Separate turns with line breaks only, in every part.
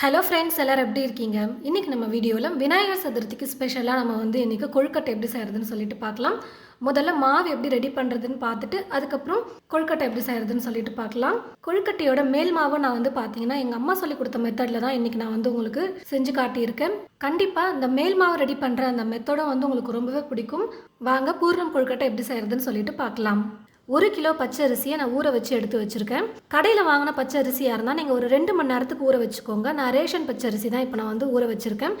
Hello friends எல்லோரும் எப்படி இருக்கீங்க? இன்றைக்கி நம்ம வீடியோவில் விநாயகர் சதுர்த்திக்கு ஸ்பெஷலாக நம்ம வந்து இன்றைக்கி கொழுக்கட்டை எப்படி செய்கிறதுன்னு சொல்லிட்டு பார்க்கலாம். முதல்ல மாவு எப்படி ரெடி பண்ணுறதுன்னு பார்த்துட்டு அதுக்கப்புறம் கொழுக்கட்டை எப்படி செய்கிறதுன்னு சொல்லிட்டு பார்க்கலாம். கொழுக்கட்டையோட மேல் மாவு நான் வந்து பார்த்தீங்கன்னா எங்கள் அம்மா சொல்லி கொடுத்த மெத்தடில் தான் இன்றைக்கி நான் வந்து உங்களுக்கு செஞ்சு காட்டியிருக்கேன். கண்டிப்பாக இந்த மேல் மாவு ரெடி பண்ணுற அந்த மெத்தடும் வந்து உங்களுக்கு ரொம்பவே பிடிக்கும். வாங்க பூர்ணம் கொழுக்கட்டை எப்படி செய்கிறதுன்னு சொல்லிட்டு பார்க்கலாம். ஒரு கிலோ பச்சை அரிசியை நான் ஊற வச்சு எடுத்து வச்சுருக்கேன். கடையில் வாங்கின பச்சை அரிசியாக இருந்தால் நீங்கள் ஒரு ரெண்டு மணி நேரத்துக்கு ஊற வச்சுக்கோங்க. நான் ரேஷன் பச்சை அரிசி தான் இப்போ நான் வந்து ஊற வச்சுருக்கேன்.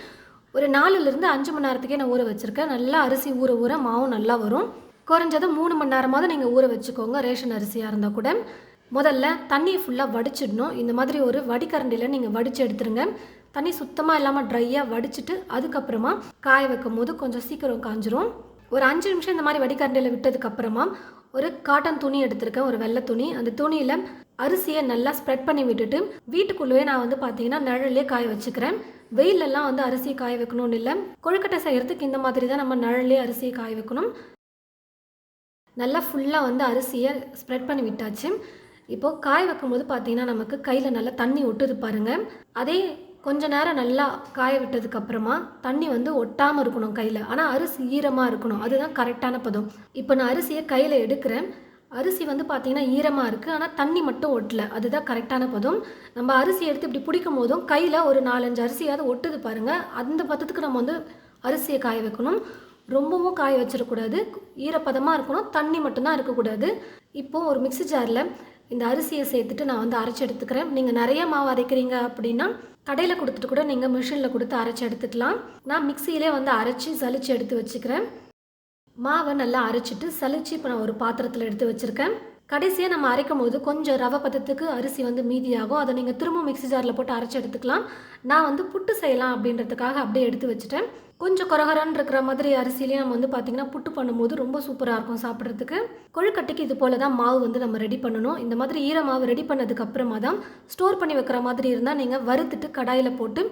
ஒரு நாலுலேருந்து அஞ்சு மணி நேரத்துக்கே நான் ஊற வச்சுருக்கேன். நல்லா அரிசி ஊற ஊற மாவும் நல்லா வரும். குறைஞ்சது மூணு மணி நேரமாவது நீங்கள் ஊற வச்சுக்கோங்க ரேஷன் அரிசியாக இருந்தால் கூட. முதல்ல தண்ணியை ஃபுல்லாக வடிச்சிடணும். இந்த மாதிரி ஒரு வடிகரண்டியில் நீங்கள் வடித்து எடுத்துருங்க. தண்ணி சுத்தமாக இல்லாமல் ட்ரையாக வடிச்சிட்டு அதுக்கப்புறமா காய வைக்கும் போது கொஞ்சம் சீக்கிரம் காஞ்சிரும். ஒரு அஞ்சு நிமிஷம் இந்த மாதிரி வடிகரண்டியில் விட்டதுக்கு அப்புறமா ஒரு காட்டன் துணி எடுத்திருக்கேன் ஒரு வெள்ளை துணி. அந்த துணியில் அரிசியை நல்லா ஸ்ப்ரெட் பண்ணி விட்டுட்டு வீட்டுக்குள்ளேயே நான் வந்து பார்த்தீங்கன்னா நிழல்லே காய வச்சுக்கிறேன். வெயிலெல்லாம் வந்து அரிசியை காய வைக்கணும்னு இல்லை. கொழுக்கட்டை செய்கிறதுக்கு இந்த மாதிரி தான் நம்ம நிழல்லே அரிசியை காய வைக்கணும். நல்லா ஃபுல்லாக வந்து அரிசியை ஸ்ப்ரெட் பண்ணி விட்டாச்சு. இப்போது காய வைக்கும்போது பார்த்தீங்கன்னா நமக்கு கையில் நல்லா தண்ணி ஒட்டுது பாருங்கள் அதே கொஞ்ச நேரம் நல்லா காய விட்டதுக்கப்புறமா தண்ணி வந்து ஒட்டாமல் இருக்கணும் கையில். ஆனால் அரிசி ஈரமாக இருக்கணும். அதுதான் கரெக்டான பதம். இப்போ நான் அரிசியை கையில் எடுக்கிறேன். அரிசி வந்து பார்த்திங்கன்னா ஈரமாக இருக்குது ஆனால் தண்ணி மட்டும் ஒட்டல. அதுதான் கரெக்டான பதம். நம்ம அரிசி எடுத்து இப்படி பிடிக்கும் போதும் கையில் ஒரு நாலஞ்சு அரிசியாவது ஒட்டுது பாருங்கள் அந்த பதத்துக்கு நம்ம வந்து அரிசியை காய வைக்கணும். ரொம்பவும் காய வச்சிடக்கூடாது. ஈரப்பதமாக இருக்கணும். தண்ணி மட்டும்தான் இருக்கக்கூடாது. இப்போது ஒரு மிக்ஸி ஜாரில் இந்த அரிசியை சேர்த்துட்டு நான் வந்து அரைச்சி எடுத்துக்கிறேன். நீங்கள் நிறைய மாவு அரைக்கிறீங்க அப்படின்னா கடையில் கொடுத்துட்டு கூட நீங்கள் மிஷினில் கொடுத்து அரைச்சி எடுத்துக்கலாம். நான் மிக்சியிலே வந்து அரைச்சி சலிச்சு எடுத்து வச்சுக்கிறேன். மாவை நல்லா அரைச்சிட்டு சலிச்சு இப்போ நான் ஒரு பாத்திரத்தில் எடுத்து வச்சுருக்கேன். கடைசியாக நம்ம அரைக்கும் போது கொஞ்சம் ரவை பதத்துக்கு அரிசி வந்து மீதியாகும். அதை நீங்கள் திரும்ப மிக்ஸி ஜாரில் போட்டு அரைச்சி எடுத்துக்கலாம். நான் வந்து புட்டு செய்யலாம் அப்படின்றதுக்காக அப்படியே எடுத்து வச்சுட்டேன். கொஞ்சம் கொரகரான்னு இருக்கிற மாதிரி அரிசியிலையும் நம்ம வந்து பார்த்திங்கன்னா புட்டு பண்ணும்போது ரொம்ப சூப்பராக இருக்கும் சாப்பிட்றதுக்கு. கொழுக்கட்டைக்கு இது போல் தான் மாவு வந்து நம்ம ரெடி பண்ணணும். இந்த மாதிரி ஈர மாவு ரெடி பண்ணதுக்கு அப்புறமா தான் ஸ்டோர் பண்ணி வைக்கிற மாதிரி இருந்தால் நீங்கள் வறுத்துட்டு கடாயில் போட்டு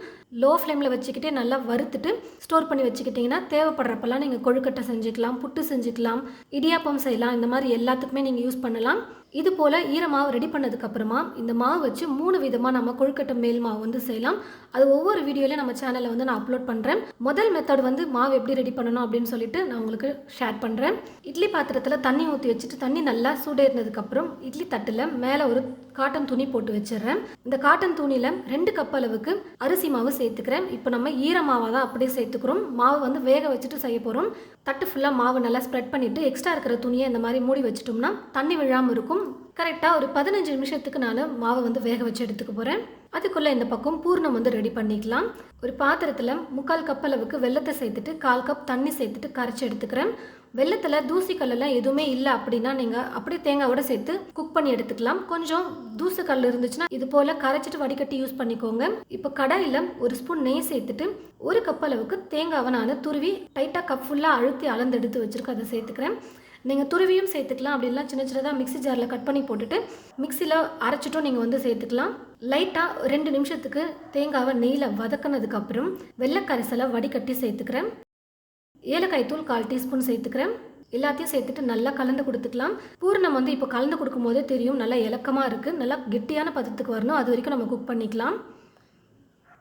லோ ஃப்ளேமில் வச்சுக்கிட்டே நல்லா வறுத்துட்டு ஸ்டோர் பண்ணி வச்சுக்கிட்டிங்கன்னா தேவைப்படுறப்பெல்லாம் நீங்கள் கொழுக்கட்டை செஞ்சுக்கலாம் புட்டு செஞ்சுக்கலாம் இடியாப்பம் செய்யலாம் இந்த மாதிரி எல்லாத்துக்குமே நீங்கள் யூஸ் பண்ணலாம். இது போல் ஈரமாவு ரெடி பண்ணதுக்கப்புறமா இந்த மாவு வச்சு மூணு விதமாக நம்ம கொழுக்கட்டை மேல் மாவு வந்து செய்யலாம். அது ஒவ்வொரு வீடியோலையும் நம்ம சேனலில் வந்து நான் அப்லோட் பண்ணுறேன் முதல் மெத்தட் வந்து மாவு எப்படி ரெடி பண்ணணும் அப்படின்னு சொல்லிட்டு நான் உங்களுக்கு ஷேர் பண்ணுறேன் இட்லி பாத்திரத்தில் தண்ணி ஊற்றி வச்சுட்டு தண்ணி நல்லா சூடேறினதுக்கப்புறம் இட்லி தட்டில் மேலே ஒரு காட்டன் துணி போட்டு வச்சிடுறேன். இந்த காட்டன் துணியில் ரெண்டு கப் அளவுக்கு அரிசி மாவு சேர்த்துக்கிறேன். இப்போ நம்ம ஈரமாவை தான் அப்படியே சேர்த்துக்கிறோம். மாவு வந்து வேக வச்சுட்டு செய்ய போகிறோம் தட்டு ஃபுல்லாக மாவு நல்லா ஸ்ப்ரெட் பண்ணிவிட்டு எக்ஸ்ட்ரா இருக்கிற துணியை இந்த மாதிரி மூடி வச்சிட்டோம்னா தண்ணி விழாமல் இருக்கும். கரெக்டாக ஒரு பதினஞ்சு நிமிஷத்துக்கு நான் மாவை வந்து வேக வச்சு எடுத்துக்க போகிறேன் அதுக்குள்ளே இந்த பக்கம் பூர்ணம் வந்து ரெடி பண்ணிக்கலாம். ஒரு பாத்திரத்தில் முக்கால் கப் அளவுக்கு வெள்ளத்தை சேர்த்துட்டு கால் கப் தண்ணி சேர்த்துட்டு கரைச்சி எடுத்துக்கிறேன். வெள்ளத்தில் தூசிக்கல்லாம் எதுவுமே இல்லை அப்படின்னா நீங்கள் அப்படியே தேங்காவோட சேர்த்து குக் பண்ணி எடுத்துக்கலாம். கொஞ்சம் தூசுக்கல் இருந்துச்சுன்னா இது போல் கரைச்சிட்டு வடிகட்டி யூஸ் பண்ணிக்கோங்க. இப்போ கடாயில் ஒரு ஸ்பூன் நெய் சேர்த்துட்டு ஒரு கப் அளவுக்கு தேங்காவை நான் துருவி டைட்டாக கப் ஃபுல்லாக அழுத்தி அளந்து எடுத்து வச்சுருக்கேன் அதை சேர்த்துக்கிறேன். நீங்கள் துருவியும் சேர்த்துக்கலாம். அப்படின்லாம் சின்ன சின்னதாக மிக்ஸி ஜாரில் கட் பண்ணி போட்டுட்டு மிக்சியில் அரைச்சிட்டும் நீங்கள் வந்து சேர்த்துக்கலாம். லைட்டாக ரெண்டு நிமிஷத்துக்கு தேங்காவை நெய்யில் வதக்கினதுக்கப்புறம் வெள்ளைக்கரைசலை வடிகட்டி சேர்த்துக்கிறேன். ஏலக்காய் தூள் கால் டீஸ்பூன் சேர்த்துக்கிறேன். எல்லாத்தையும் சேர்த்துட்டு நல்லா கலந்து கொடுத்துக்கலாம். பூர்ணம் வந்து இப்போ கலந்து கொடுக்கும்போதே தெரியும் நல்லா இலக்கமாக இருக்குது நல்லா கெட்டியான பதத்துக்கு வரணும். அது வரைக்கும் நம்ம குக் பண்ணிக்கலாம்.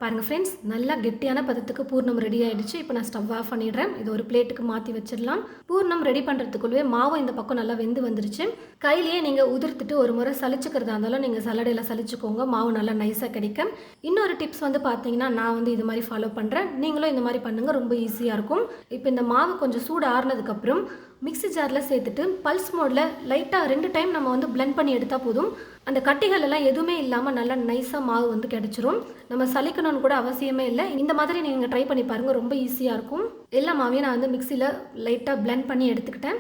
பாருங்கள் ஃப்ரெண்ட்ஸ் நல்லா கெட்டியான பதத்துக்கு பூர்ணம் ரெடி ஆகிடுச்சு இப்போ நான் ஸ்டவ் ஆஃப் பண்ணிடுறேன். இது ஒரு பிளேட்டுக்கு மாற்றி வச்சிடலாம். பூர்ணம் ரெடி பண்ணுறதுக்குள்ளவே மாவு இந்த பக்கம் நல்லா வெந்து வந்துருச்சு. கையிலேயே நீங்கள் உதிர்த்துட்டு ஒரு முறை சளிச்சுக்கிறதா இருந்தாலும் நீங்கள் சலடையில் சளிச்சுக்கோங்க. மாவு நல்லா நைஸாக கிடைக்கும். இன்னொரு டிப்ஸ் வந்து பார்த்தீங்கன்னா நான் வந்து இது மாதிரி ஃபாலோ பண்ணுறேன் நீங்களும் இந்த மாதிரி பண்ணுங்கள் ரொம்ப ஈஸியாக இருக்கும். இப்போ இந்த மாவு கொஞ்சம் சூடு ஆறுனதுக்கப்புறம் மிக்ஸி ஜாரில் சேர்த்துட்டு பல்ஸ் மோடில் லைட்டாக ரெண்டு டைம் நம்ம வந்து பிளெண்ட் பண்ணி எடுத்தால் போதும். அந்த கட்டிகள் எல்லாம் எதுவுமே இல்லாமல் நல்லா நைஸாக மாவு வந்து கிடச்சிரும். நம்ம சலிக்கணும்னு கூட அவசியமே இல்லை. இந்த மாதிரி நீங்கள் ட்ரை பண்ணி பாருங்கள் ரொம்ப ஈஸியாக இருக்கும். எல்லா மாவையும் நான் வந்து மிக்சியில் லைட்டாக பிளெண்ட் பண்ணி எடுத்துக்கிட்டேன்.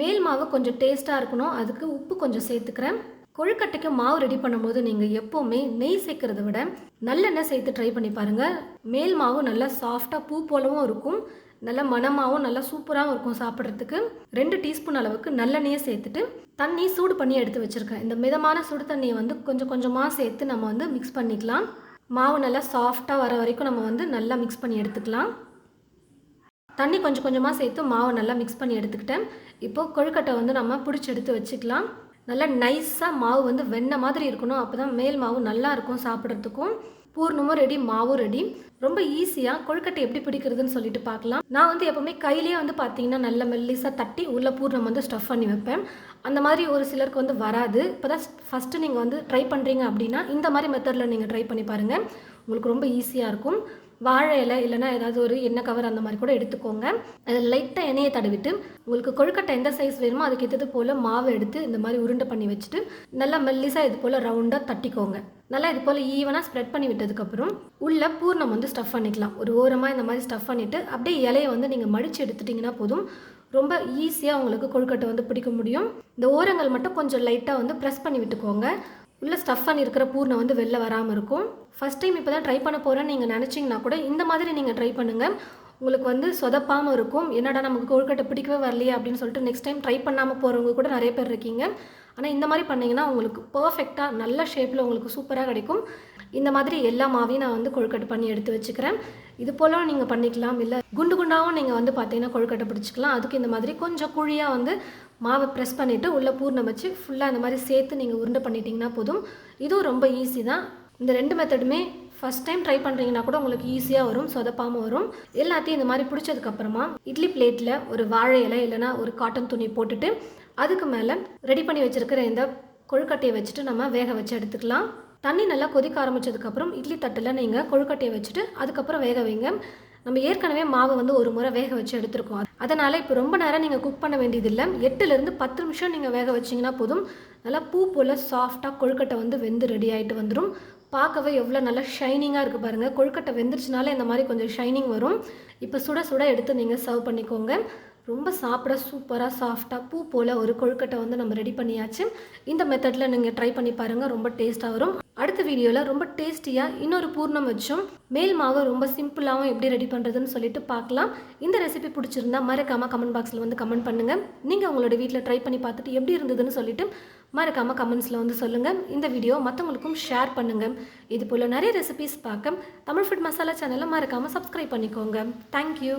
மேல் மாவு கொஞ்சம் டேஸ்ட்டாக இருக்கணும். அதுக்கு உப்பு கொஞ்சம் சேர்த்துக்கிறேன். கொழுக்கட்டைக்கு மாவு ரெடி பண்ணும்போது நீங்கள் எப்போவுமே நெய் சேர்க்கறத விட நல்லெண்ணெய் சேர்த்து ட்ரை பண்ணி பாருங்கள் மேல் மாவு நல்லா சாஃப்டாக பூ போலவும் இருக்கும். நல்ல மணமாகவும் நல்லா சூப்பராகவும் இருக்கும் சாப்பிட்றதுக்கு. ரெண்டு டீஸ்பூன் அளவுக்கு நல்லெண்ணெயை சேர்த்துட்டு தண்ணி சூடு பண்ணி எடுத்து வச்சுருக்கேன். இந்த மிதமான சுடு தண்ணியை வந்து கொஞ்சம் கொஞ்சமாக சேர்த்து நம்ம வந்து மிக்ஸ் பண்ணிக்கலாம். மாவு நல்லா சாஃப்டாக வர வரைக்கும் நம்ம வந்து நல்லா மிக்ஸ் பண்ணி எடுத்துக்கலாம். தண்ணி கொஞ்சம் கொஞ்சமாக சேர்த்து மாவை நல்லா மிக்ஸ் பண்ணி எடுத்துக்கிட்டேன். இப்போது கொழுக்கட்டை வந்து நம்ம பிடிச்சி எடுத்து வச்சுக்கலாம். நல்லா நைஸாக மாவு வந்து வெண்ணெய் மாதிரி இருக்கணும். அப்போ தான் மேல் மாவு நல்லா இருக்கும் சாப்பிட்றதுக்கும். பூர்ணமும் ரெடி மாவும் ரெடி ரொம்ப ஈஸியாக கொழுக்கட்டை எப்படி பிடிக்கிறதுன்னு சொல்லிட்டு பார்க்கலாம். நான் வந்து எப்போவுமே கையிலேயே வந்து பார்த்தீங்கன்னா நல்ல மெல்லிசாக தட்டி உள்ள பூர்ணம் வந்து ஸ்டஃப் பண்ணி வைப்பேன். அந்த மாதிரி ஒரு சிலருக்கு வந்து வராது. இப்போ தான் ஃபஸ்ட்டு நீங்கள் வந்து ட்ரை பண்ணுறீங்க அப்படின்னா இந்த மாதிரி மெத்தடில் நீங்கள் ட்ரை பண்ணி பாருங்கள் உங்களுக்கு ரொம்ப ஈஸியாக இருக்கும். வாழை இலை இல்லைன்னா ஏதாவது ஒரு எண்ணெய் கவர் அந்த மாதிரி கூட எடுத்துக்கோங்க. அதில் லைட்டாக எண்ணெயை தடவிட்டு உங்களுக்கு கொழுக்கட்டை எந்த சைஸ் வேணுமோ அதுக்கு ஏற்றது போல் மாவு எடுத்து இந்த மாதிரி உருண்டை பண்ணி வச்சுட்டு நல்லா மெல்லிசாக இது போல் ரவுண்டாக தட்டிக்கோங்க. நல்லா இது போல் ஈவனாக ஸ்ப்ரெட் பண்ணி விட்டதுக்கப்புறம் உள்ள பூர்ணம் வந்து ஸ்டஃப் பண்ணிக்கலாம். ஒரு ஓரமாக இந்த மாதிரி ஸ்டஃப் பண்ணிவிட்டு அப்படியே இலையை வந்து நீங்கள் மடித்து எடுத்துட்டிங்கன்னா போதும். ரொம்ப ஈஸியாக உங்களுக்கு கொழுக்கட்டை வந்து பிடிக்க முடியும். இந்த ஓரங்கள் மட்டும் கொஞ்சம் லைட்டாக வந்து ப்ரெஸ் பண்ணி விட்டுக்கோங்க. உள்ளே ஸ்டஃப் பண்ணியிருக்கிற பூர்ணம் வந்து வெளில வராமல் இருக்கும். ஃபஸ்ட் டைம் இப்போ தான் ட்ரை பண்ண போகிறேன்னு நீங்கள் நினச்சிங்கன்னா கூட இந்த மாதிரி நீங்கள் ட்ரை பண்ணுங்கள் உங்களுக்கு வந்து சொதப்பாமல் இருக்கும். என்னடா நமக்கு கொழுக்கட்டை பிடிக்கவே வரலையே அப்படின்னு சொல்லிட்டு நெக்ஸ்ட் டைம் ட்ரை பண்ணாமல் போகிறவங்க கூட நிறைய பேர் இருக்கீங்க. ஆனால் இந்த மாதிரி பண்ணிங்கன்னா உங்களுக்கு பர்ஃபெக்டாக நல்ல ஷேப்பில் உங்களுக்கு சூப்பராக கிடைக்கும். இந்த மாதிரி எல்லா மாவையும் நான் வந்து கொழுக்கட்டை பண்ணி எடுத்து வச்சுக்கிறேன். இது போலும் நீங்கள் பண்ணிக்கலாம். இல்லை குண்டு குண்டாகவும் நீங்கள் வந்து பார்த்தீங்கன்னா கொழுக்கட்டை பிடிச்சிக்கலாம். அதுக்கு இந்த மாதிரி கொஞ்சம் குழியாக வந்து மாவை ப்ரெஸ் பண்ணிவிட்டு உள்ளே பூர்ணம் வச்சு ஃபுல்லாக இந்த மாதிரி சேர்த்து நீங்கள் உருண்டை பண்ணிட்டீங்கன்னா போதும். இதுவும் ரொம்ப ஈஸி தான். இந்த ரெண்டு மெத்தடுமே ஃபஸ்ட் டைம் ட்ரை பண்ணுறீங்கன்னா கூட உங்களுக்கு ஈஸியாக வரும் சொதப்பாமல் வரும். எல்லாத்தையும் இந்த மாதிரி பிடிச்சதுக்கப்புறமா இட்லி பிளேட்டில் ஒரு வாழை இலை இல்லைன்னா ஒரு காட்டன் துணி போட்டுட்டு அதுக்கு மேலே ரெடி பண்ணி வச்சுருக்கிற இந்த கொழுக்கட்டையை வச்சுட்டு நம்ம வேக வச்சு எடுத்துக்கலாம். தண்ணி நல்லா கொதிக்க ஆரம்பிச்சதுக்கப்புறம் இட்லி தட்டில் நீங்கள் கொழுக்கட்டையை வச்சுட்டு அதுக்கப்புறம் வேக வைங்க. நம்ம ஏற்கனவே மாவை வந்து ஒரு முறை வேக வச்சு எடுத்துருக்கோம். அதனால் இப்போ ரொம்ப நேரம் நீங்கள் குக் பண்ண வேண்டியதில்லை. எட்டுலேருந்து பத்து நிமிஷம் நீங்கள் வேக வச்சிங்கன்னா போதும். நல்லா பூ போல் சாஃப்டாக கொழுக்கட்டை வந்து வெந்து ரெடி ஆகிட்டு வந்துடும் பார்க்கவே எவ்வளோ நல்லா ஷைனிங்காக இருக்குது பாருங்கள் கொழுக்கட்டை வெந்துருச்சுனாலே இந்த மாதிரி கொஞ்சம் ஷைனிங் வரும். இப்போ சுட சுட எடுத்து நீங்கள் சர்வ் பண்ணிக்கோங்க. ரொம்ப சாப்பிட சூப்பராக சாஃப்டாக பூ போல் ஒரு கொழுக்கட்டை வந்து நம்ம ரெடி பண்ணியாச்சு. இந்த மெத்தடில் நீங்கள் ட்ரை பண்ணி பாருங்கள் ரொம்ப டேஸ்ட்டாக வரும். அடுத்த வீடியோவில் ரொம்ப டேஸ்டியாக இன்னொரு பூர்ணம் வச்சும் மேல் மாவு ரொம்ப சிம்பிளாகவும் எப்படி ரெடி பண்ணுறதுன்னு சொல்லிட்டு பார்க்கலாம் இந்த ரெசிபி பிடிச்சிருந்தா மறக்காமல் கமெண்ட் பாக்ஸில் வந்து கமெண்ட் பண்ணுங்கள் நீங்கள் உங்களோட வீட்டில் ட்ரை பண்ணி பார்த்துட்டு எப்படி இருந்ததுன்னு சொல்லிட்டு மறக்காமல் கமெண்ட்ஸில் வந்து சொல்லுங்கள் இந்த வீடியோ மற்றவங்களுக்கும் ஷேர் பண்ணுங்கள் இது போல் நிறைய ரெசிபிஸ் பார்க்க தமிழ் ஃபுட் மசாலா சேனலை மறக்காமல் சப்ஸ்கிரைப் பண்ணிக்கோங்க. தேங்க்யூ